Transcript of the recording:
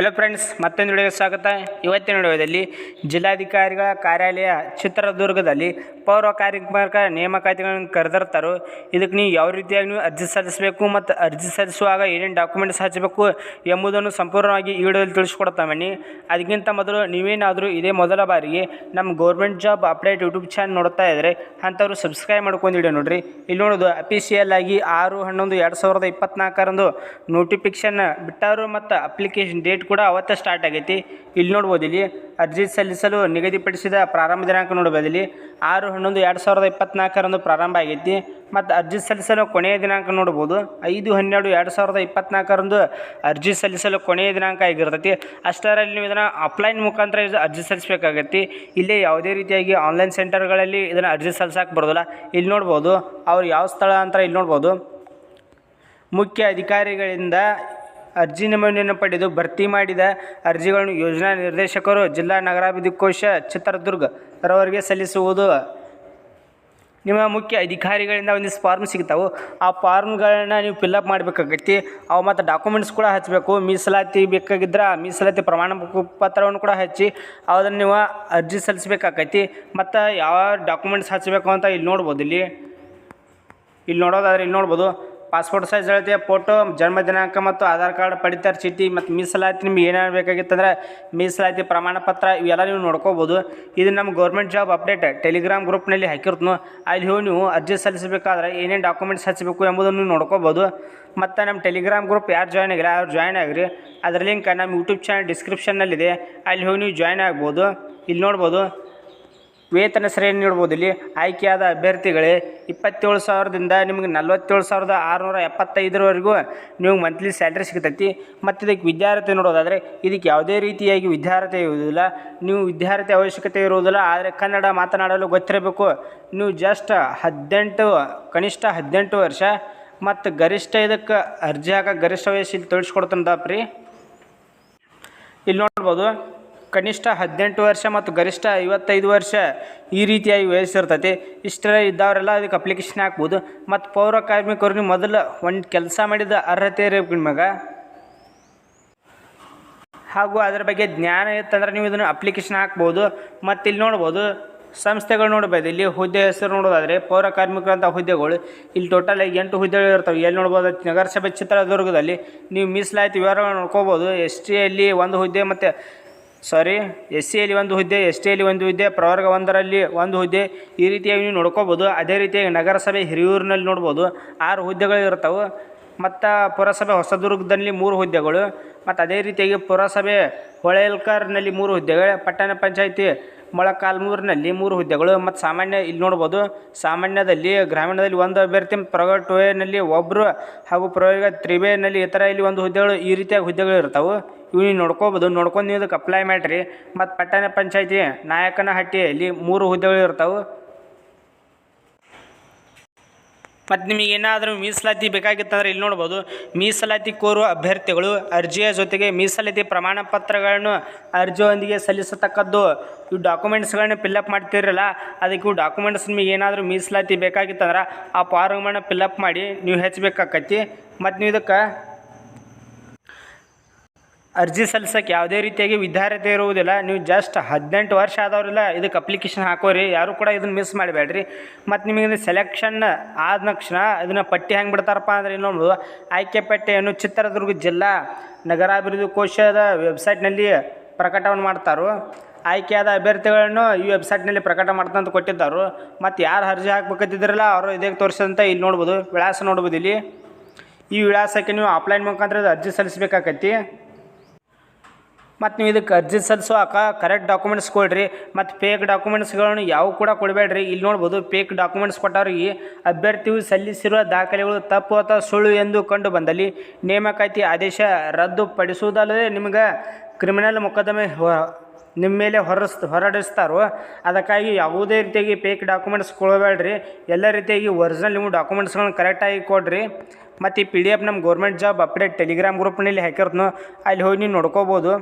Hello friends ಮತ್ತೊಂದು ವಿಡಿಯೋಗೆ ಸ್ವಾಗತ. ಇವತ್ತಿನ ವಿಡಿಯೋದಲ್ಲಿ ಜಿಲ್ಲಾಧಿಕಾರಿಗಳ ಕಾರ್ಯಾಲಯ ಚಿತ್ರದುರ್ಗದಲ್ಲಿ ಪೌರ ಕಾರ್ಮಿಕ ನೇಮಕಾತಿಗಳನ್ನು ಕರೆದಿರ್ತಾರೋ. ಇದಕ್ಕೆ ನೀವು ಯಾವ ರೀತಿಯಾಗಿ ನೀವು ಅರ್ಜಿ ಸಲ್ಲಿಸಬೇಕು ಮತ್ತು ಅರ್ಜಿ ಸಲ್ಲಿಸುವಾಗ ಏನೇನು ಡಾಕ್ಯುಮೆಂಟ್ಸ್ ಹಚ್ಚಬೇಕು ಎಂಬುದನ್ನು ಸಂಪೂರ್ಣವಾಗಿ ಈ ವಿಡಿಯೋದಲ್ಲಿ ಬನ್ನಿ. ಅದಕ್ಕಿಂತ ಮೊದಲು ನೀವೇನಾದರೂ ಇದೇ ಮೊದಲ ಬಾರಿಗೆ ನಮ್ಮ government job update YouTube channel ನೋಡ್ತಾ ಇದ್ದರೆ ಅಂಥವ್ರು ಸಬ್ಸ್ಕ್ರೈಬ್ ಮಾಡ್ಕೊಂಡು ವಿಡಿಯೋ ನೋಡ್ರಿ. ಇಲ್ಲಿ ನೋಡೋದು ಅಫಿಷಿಯಲ್ ಆಗಿ ಆರು, ಹನ್ನೊಂದು, ಎರಡು ಸಾವಿರದ ಇಪ್ಪತ್ನಾಲ್ಕರಂದು ನೋಟಿಫಿಕೇಶನ್ ಬಿಟ್ಟಾರು ಮತ್ತು ಅಪ್ಲಿಕೇಶನ್ ಡೇಟ್ ಕೂಡ ಅವತ್ತೇ ಸ್ಟಾರ್ಟ್ ಆಗೈತಿ. ಇಲ್ಲಿ ನೋಡ್ಬೋದು ಇಲ್ಲಿ ಅರ್ಜಿ ಸಲ್ಲಿಸಲು ನಿಗದಿಪಡಿಸಿದ ಪ್ರಾರಂಭ ದಿನಾಂಕ ನೋಡ್ಬೋದು ಇಲ್ಲಿ ಆರು, ಹನ್ನೊಂದು, ಎರಡು ಸಾವಿರದ ಇಪ್ಪತ್ನಾಲ್ಕರಂದು ಪ್ರಾರಂಭ ಆಗೈತಿ. ಮತ್ತು ಅರ್ಜಿ ಸಲ್ಲಿಸಲು ಕೊನೆಯ ದಿನಾಂಕ ನೋಡ್ಬೋದು ಐದು, ಹನ್ನೆರಡು, ಎರಡು ಸಾವಿರದ ಇಪ್ಪತ್ನಾಲ್ಕರಂದು ಅರ್ಜಿ ಸಲ್ಲಿಸಲು ಕೊನೆಯ ದಿನಾಂಕ ಆಗಿರ್ತೈತಿ. ಅಷ್ಟರಲ್ಲಿ ನೀವು ಇದನ್ನು ಆಫ್ಲೈನ್ ಮುಖಾಂತರ ಅರ್ಜಿ ಸಲ್ಲಿಸಬೇಕಾಗತ್ತೆ ಇಲ್ಲಿ ಯಾವುದೇ ರೀತಿಯಾಗಿ ಆನ್ಲೈನ್ ಸೆಂಟರ್ಗಳಲ್ಲಿ ಇದನ್ನು ಅರ್ಜಿ ಸಲ್ಲಿಸಕ್ಕೆ ಬರೋದಿಲ್ಲ. ಇಲ್ಲಿ ನೋಡ್ಬೋದು ಅವ್ರು ಯಾವ ಸ್ಥಳ ಅಂತ ಇಲ್ಲಿ ನೋಡ್ಬೋದು. ಮುಖ್ಯ ಅಧಿಕಾರಿಗಳಿಂದ ಅರ್ಜಿ ನಮೂನೆಯನ್ನು ಪಡೆದು ಭರ್ತಿ ಮಾಡಿದ ಅರ್ಜಿಗಳನ್ನು ಯೋಜನಾ ನಿರ್ದೇಶಕರು ಜಿಲ್ಲಾ ನಗರಾಭಿವೃದ್ಧಿ ಕೋಶ ಚಿತ್ರದುರ್ಗ ರವರಿಗೆ ಸಲ್ಲಿಸುವುದು. ನಿಮ್ಮ ಮುಖ್ಯ ಅಧಿಕಾರಿಗಳಿಂದ ಒಂದಿಷ್ಟು ಫಾರ್ಮ್ ಸಿಗ್ತಾವೆ. ಆ ಫಾರ್ಮ್ಗಳನ್ನ ನೀವು ಫಿಲ್ಲಪ್ ಮಾಡಬೇಕಾಗೈತಿ. ಅವು ಮತ್ತು ಡಾಕ್ಯುಮೆಂಟ್ಸ್ ಕೂಡ ಹಚ್ಚಬೇಕು ಮೀಸಲಾತಿ ಬೇಕಾಗಿದ್ರೆ ಆ ಮೀಸಲಾತಿ ಪ್ರಮಾಣ ಪತ್ರವನ್ನು ಕೂಡ ಹಚ್ಚಿ ಅದನ್ನು ನೀವು ಅರ್ಜಿ ಸಲ್ಲಿಸ್ಬೇಕಾಕೈತಿ ಮತ್ತು ಯಾವ ಡಾಕ್ಯುಮೆಂಟ್ಸ್ ಹಚ್ಚಬೇಕು ಅಂತ ಇಲ್ಲಿ ನೋಡ್ಬೋದು ಇಲ್ಲಿ. ಇಲ್ಲಿ ನೋಡೋದಾದ್ರೆ ಇಲ್ಲಿ ನೋಡ್ಬೋದು. ಪಾಸ್ಪೋರ್ಟ್ ಸೈಜ್ ಹೇಳ್ತೀವಿ ಫೋಟೋ, ಜನ್ಮ ದಿನಾಂಕ ಮತ್ತು ಆಧಾರ್ ಕಾರ್ಡ್ ಪಡಿತರ, ಚೀಟಿ ಮತ್ತು ಮೀಸಲಾತಿ ನಿಮ್ಗೆ ಏನೇನು ಬೇಕಾಗಿತ್ತಂದ್ರೆ ಮೀಸಲಾತಿ ಪ್ರಮಾಣ ಪತ್ರ ಇವೆಲ್ಲ ನೀವು ನೋಡ್ಕೋಬೋದು. ಇದು ನಮ್ಮ ಗೌರ್ಮೆಂಟ್ ಜಾಬ್ ಅಪ್ಡೇಟ್, ಟೆಲಿಗ್ರಾಮ್ ಗ್ರೂಪ್ನಲ್ಲಿ ಹಾಕಿರ್ತನು. ಅಲ್ಲಿ ಹೋಗಿ ನೀವು ಅರ್ಜಿ ಸಲ್ಲಿಸಬೇಕಾದ್ರೆ ಏನೇನು ಡಾಕ್ಯುಮೆಂಟ್ಸ್ ಹಚ್ಚಬೇಕು ಎಂಬುದನ್ನು ನೀವು ನೋಡ್ಕೋಬೋದು. ಮತ್ತು ನಮ್ಮ ಟೆಲಿಗ್ರಾಮ್ ಗ್ರೂಪ್ ಯಾರು ಜಾಯ್ನ್ ಆಗಿಲ್ಲ, ಅವ್ರು ಜಾಯ್ನ್ ಆಗಿರಿ. ಅದ್ರ ಲಿಂಕ್ ನಮ್ಮ ಯೂಟ್ಯೂಬ್ ಚಾನಲ್ ಡಿಸ್ಕ್ರಿಪ್ಷನ್ನಲ್ಲಿದೆ ಅಲ್ಲಿ ಹೋಗಿ ನೀವು ಜಾಯ್ನ್ ಆಗ್ಬೋದು. ಇಲ್ಲಿ ನೋಡ್ಬೋದು. ವೇತನ ಶ್ರೇಣಿ ನೀಡ್ಬೋದು. ಇಲ್ಲಿ ಆಯ್ಕೆಯಾದ ಅಭ್ಯರ್ಥಿಗಳೇ, ಇಪ್ಪತ್ತೇಳು ಸಾವಿರದಿಂದ ನಿಮಗೆ ನಲ್ವತ್ತೇಳು ಸಾವಿರದ ಆರುನೂರ ಎಪ್ಪತ್ತೈದರವರೆಗೂ ನೀವು ಮಂತ್ಲಿ ಸ್ಯಾಲ್ರಿ ಸಿಗ್ತೈತಿ. ಮತ್ತು ಇದಕ್ಕೆ ವಿದ್ಯಾರ್ಥಿ ನೋಡೋದಾದರೆ, ಇದಕ್ಕೆ ಯಾವುದೇ ರೀತಿಯಾಗಿ ವಿದ್ಯಾರ್ಥಿ ಇರುವುದಿಲ್ಲ. ನೀವು ವಿದ್ಯಾರ್ಥಿ ಅವಶ್ಯಕತೆ ಇರುವುದಿಲ್ಲ, ಆದರೆ ಕನ್ನಡ ಮಾತನಾಡಲು ಗೊತ್ತಿರಬೇಕು. ನೀವು ಜಸ್ಟ್ ಹದಿನೆಂಟು, ಕನಿಷ್ಠ ಹದಿನೆಂಟು ವರ್ಷ ಮತ್ತು ಗರಿಷ್ಠ ಇದಕ್ಕೆ ಅರ್ಜಿ ಹಾಕಕ್ಕೆ ಗರಿಷ್ಠ ವಯಸ್ಸು ಇಲ್ಲಿ ತಿಳಿಸ್ಕೊಡ್ತಾನೆ ದಾಪ್ರಿ ಇಲ್ಲಿ ನೋಡ್ಬೋದು ಕನಿಷ್ಠ ಹದಿನೆಂಟು ವರ್ಷ ಮತ್ತು ಗರಿಷ್ಠ ಐವತ್ತೈದು ವರ್ಷ ಈ ರೀತಿಯಾಗಿ ವಯಸ್ಸಿರ್ತೈತಿ ಇಷ್ಟರ ಇದ್ದವರೆಲ್ಲ ಅದಕ್ಕೆ ಅಪ್ಲಿಕೇಶನ್ ಹಾಕ್ಬೋದು. ಮತ್ತು ಪೌರ ಕಾರ್ಮಿಕರು ನೀವು ಮೊದಲು ಒಂದು ಕೆಲಸ ಮಾಡಿದ ಅರ್ಹತೆ ಇರಬೇಕು ನಿಮಗೆ ಹಾಗೂ ಅದರ ಬಗ್ಗೆ ಜ್ಞಾನ ಇತ್ತಂದ್ರೆ ನೀವು ಇದನ್ನು ಅಪ್ಲಿಕೇಶನ್ ಹಾಕ್ಬೋದು. ಮತ್ತು ಇಲ್ಲಿ ನೋಡ್ಬೋದು, ಸಂಸ್ಥೆಗಳು ನೋಡ್ಬೋದು. ಇಲ್ಲಿ ಹುದ್ದೆ ಹೆಸರು ನೋಡೋದಾದರೆ ಪೌರ ಕಾರ್ಮಿಕರಂಥ ಹುದ್ದೆಗಳು. ಇಲ್ಲಿ ಟೋಟಲ್ ಎಂಟು ಹುದ್ದೆಗಳು ಇರ್ತವೆ. ಎಲ್ಲಿ ನೋಡ್ಬೋದು? ನಗರಸಭೆ ಚಿತ್ರದುರ್ಗದಲ್ಲಿ. ನೀವು ಮೀಸಲಾತಿ ವಿವರಗಳನ್ನು ನೋಡ್ಕೋಬೋದು. ಎಸ್ ಟಿಯಲ್ಲಿ ಒಂದು ಹುದ್ದೆ ಮತ್ತು ಸಾರಿ ಎಸ್ ಸಿಯಲ್ಲಿ ಒಂದು ಹುದ್ದೆ ಎಸ್ ಟಿಯಲ್ಲಿ ಒಂದು ಹುದ್ದೆ, ಪ್ರವರ್ಗ ಒಂದರಲ್ಲಿ ಒಂದು ಹುದ್ದೆ, ಈ ರೀತಿಯಾಗಿ ನೀವು ನೋಡ್ಕೋಬೋದು. ಅದೇ ರೀತಿಯಾಗಿ ನಗರಸಭೆ ಹಿರಿಯೂರಿನಲ್ಲಿ ನೋಡ್ಬೋದು. ಆರು ಹುದ್ದೆಗಳು ಇರ್ತವೆ. ಮತ್ತು ಪುರಸಭೆ ಹೊಸದುರ್ಗದಲ್ಲಿ ಮೂರು ಹುದ್ದೆಗಳು. ಮತ್ತು ಅದೇ ರೀತಿಯಾಗಿ ಪುರಸಭೆ ಹೊಳೇಲ್ಕರ್ನಲ್ಲಿ ಮೂರು ಹುದ್ದೆಗಳು, ಪಟ್ಟಣ ಪಂಚಾಯಿತಿ ಮೊಳಕಾಲ್ಮೂರಿನಲ್ಲಿ ಮೂರು ಹುದ್ದೆಗಳು ಮತ್ತು ಸಾಮಾನ್ಯ ಇಲ್ಲಿ ನೋಡ್ಬೋದು. ಸಾಮಾನ್ಯದಲ್ಲಿ ಗ್ರಾಮೀಣದಲ್ಲಿ ಒಂದು ಅಭ್ಯರ್ಥಿ ಪ್ರೈವೇಟ್ನಲ್ಲಿ ಒಬ್ಬರು ಹಾಗೂ ಪ್ರಯೋಗ ಈ ಥರ ಇಲ್ಲಿ ಒಂದು ಹುದ್ದೆಗಳು ಈ ರೀತಿಯಾಗಿ ಹುದ್ದೆಗಳು ಇರ್ತಾವೆ. ಇವು ನೋಡ್ಕೋಬೋದು. ನೋಡ್ಕೊಂಡು ನೀವು ಇದಕ್ಕೆ ಅಪ್ಲೈ ಮಾಡಿರಿ. ಮತ್ತು ಪಟ್ಟಣ ಪಂಚಾಯಿತಿ ನಾಯಕನಹಟ್ಟಿಯಲ್ಲಿ ಮೂರು ಹುದ್ದೆಗಳು ಇರ್ತಾವೆ. ಮತ್ತು ನಿಮಗೆ ಏನಾದರೂ ಮೀಸಲಾತಿ ಬೇಕಾಗಿತ್ತಂದ್ರೆ ಇಲ್ಲಿ ನೋಡ್ಬೋದು. ಮೀಸಲಾತಿ ಕೋರುವ ಅಭ್ಯರ್ಥಿಗಳು, ಅರ್ಜಿಯ ಜೊತೆಗೆ ಮೀಸಲಾತಿ ಪ್ರಮಾಣ ಪತ್ರಗಳನ್ನು ಅರ್ಜಿಯೊಂದಿಗೆ ಸಲ್ಲಿಸತಕ್ಕದ್ದು. ಇವು ಡಾಕ್ಯುಮೆಂಟ್ಸ್ಗಳನ್ನ ಫಿಲ್ಲಪ್ ಮಾಡ್ತಿರಲ್ಲ, ಅದಕ್ಕೆ ಇವು ಡಾಕ್ಯುಮೆಂಟ್ಸ್ ನಿಮಗೆ ಏನಾದರೂ ಮೀಸಲಾತಿ ಬೇಕಾಗಿತ್ತಂದ್ರೆ ಆ ಫಾರ್ಮನ್ನು ಫಿಲ್ಲಪ್ ಮಾಡಿ ನೀವು ಹೆಚ್ಚಬೇಕಾಕತಿ ಮತ್ತು ನೀವು ಇದಕ್ಕೆ ಅರ್ಜಿ ಸಲ್ಲಿಸೋಕೆ ಯಾವುದೇ ರೀತಿಯಾಗಿ ವಿದ್ಯಾರ್ಥಿ ಇರುವುದಿಲ್ಲ. ನೀವು ಜಸ್ಟ್ ಹದಿನೆಂಟು ವರ್ಷ ಆದವರೆಲ್ಲ ಇದಕ್ಕೆ ಅಪ್ಲಿಕೇಶನ್ ಹಾಕೋರಿ. ಯಾರು ಕೂಡ ಇದನ್ನು ಮಿಸ್ ಮಾಡಬೇಡ್ರಿ. ಮತ್ತು ನಿಮಗೆ ಸೆಲೆಕ್ಷನ್ ಆದ ತಕ್ಷಣ ಇದನ್ನು ಪಟ್ಟಿ ಹೆಂಗೆ ಬಿಡ್ತಾರಪ್ಪ ಅಂದರೆ ಇನ್ನೊಂದು ಆಯ್ಕೆ ಪಟ್ಟಿಯನ್ನು ಚಿತ್ರದುರ್ಗ ಜಿಲ್ಲಾ ನಗರಾಭಿವೃದ್ಧಿ ಕೋಶದ ವೆಬ್ಸೈಟ್ನಲ್ಲಿ ಪ್ರಕಟವನ್ನು ಮಾಡ್ತಾರೋ. ಆಯ್ಕೆಯಾದ ಅಭ್ಯರ್ಥಿಗಳನ್ನು ಈ ವೆಬ್ಸೈಟ್ನಲ್ಲಿ ಪ್ರಕಟ ಮಾಡ್ತಂತ ಕೊಟ್ಟಿದ್ದರು. ಮತ್ತು ಯಾರು ಅರ್ಜಿ ಹಾಕ್ಬೇಕಂತಿದ್ರಲ್ಲ ಅವರು ಇದೇ ತೋರಿಸಿದಂತ ಇಲ್ಲಿ ನೋಡ್ಬೋದು. ವಿಳಾಸ ನೋಡ್ಬೋದು ಇಲ್ಲಿ. ಈ ವಿಳಾಸಕ್ಕೆ ನೀವು ಆಫ್ಲೈನ್ ಮುಖಾಂತರ ಅರ್ಜಿ ಸಲ್ಲಿಸಬೇಕಾಕೈತಿ ಮತ್ತು ನೀವು ಇದಕ್ಕೆ ಅರ್ಜಿ ಸಲ್ಲಿಸುವಾಗ ಕರೆಕ್ಟ್ ಡಾಕ್ಯುಮೆಂಟ್ಸ್ ಕೊಡ್ರಿ, ಮತ್ತು ಫೇಕ್ ಡಾಕ್ಯುಮೆಂಟ್ಸ್ಗಳನ್ನು ಯಾವ ಕೂಡ ಕೊಡಬೇಡ್ರಿ. ಇಲ್ಲಿ ನೋಡ್ಬೋದು ಫೇಕ್ ಡಾಕ್ಯುಮೆಂಟ್ಸ್ ಕೊಟ್ಟವ್ರಿಗೆ ಅಭ್ಯರ್ಥಿಯು ಸಲ್ಲಿಸಿರುವ ದಾಖಲೆಗಳು ತಪ್ಪು ಅಥವಾ ಸುಳ್ಳು ಎಂದು ಕಂಡು ಬಂದಲ್ಲಿ ನೇಮಕಾತಿ ಆದೇಶ ರದ್ದುಪಡಿಸುವುದಲ್ಲದೆ ನಿಮಗೆ ಕ್ರಿಮಿನಲ್ ಮೊಕದ್ದಮೆ ನಿಮ್ಮ ಮೇಲೆ ಹೊರಸ್, ಹೊರಡಿಸ್ತಾರೋ, ಅದಕ್ಕಾಗಿ ಯಾವುದೇ ರೀತಿಯಾಗಿ ಫೇಕ್ ಡಾಕ್ಯುಮೆಂಟ್ಸ್ ಕೊಡಬೇಡ್ರಿ. ಎಲ್ಲ ರೀತಿಯಾಗಿ ಒರಿಜಿನಲ್ ನಿಮ್ಮ ಡಾಕ್ಯುಮೆಂಟ್ಸ್ಗಳನ್ನ ಕರೆಕ್ಟಾಗಿ ಕೊಡ್ರಿ. ಮತ್ತು ಈ ಪಿ ಡಿ ಎಫ್ ನಮ್ಮ ಗೌರ್ಮೆಂಟ್ ಜಾಬ್ ಅಪ್ಡೇಟ್ ಟೆಲಿಗ್ರಾಮ್ ಗ್ರೂಪ್ನಲ್ಲಿ ಹಾಕಿರ್ತನೋ, ಅಲ್ಲಿ ಹೋಗಿ ನೀವು ನೋಡ್ಕೋಬೋದು.